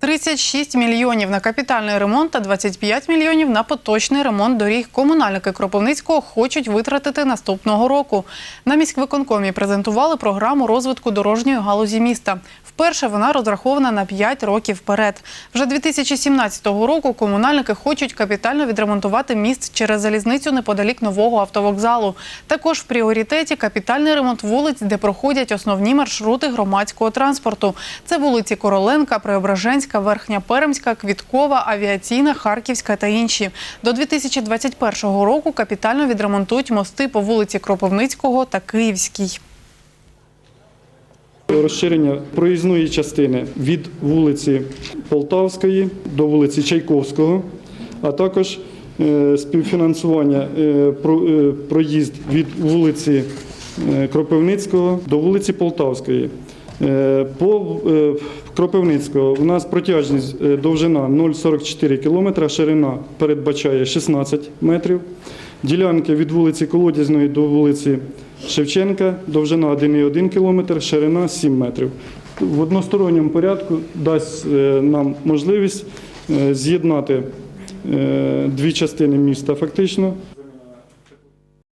36 мільйонів на капітальний ремонт та 25 мільйонів на поточний ремонт доріг. Комунальники Кропивницького хочуть витратити наступного року. На міськвиконкомі презентували програму розвитку дорожньої галузі міста. Вперше вона розрахована на 5 років вперед. Вже 2017 року комунальники хочуть капітально відремонтувати міст через залізницю неподалік нового автовокзалу. Також в пріоритеті капітальний ремонт вулиць, де проходять основні маршрути громадського транспорту. Це вулиці Короленка, Преображенська, Верхня Перемська, Квіткова, Авіаційна, Харківська та інші. До 2021 року капітально відремонтують мости по вулиці Кропивницького та Київській. Розширення проїзної частини від вулиці Полтавської до вулиці Чайковського, а також е, співфінансування е, е, проїзд від вулиці Кропивницького до вулиці Полтавської. Е, По е, Кропивницького у нас протяжність е, довжина 0,44 км, ширина передбачає 16 метрів. Ділянки від вулиці Колодязної до вулиці Шевченка, довжина 1,1 км, ширина 7 метрів. В односторонньому порядку дасть нам можливість з'єднати дві частини міста фактично.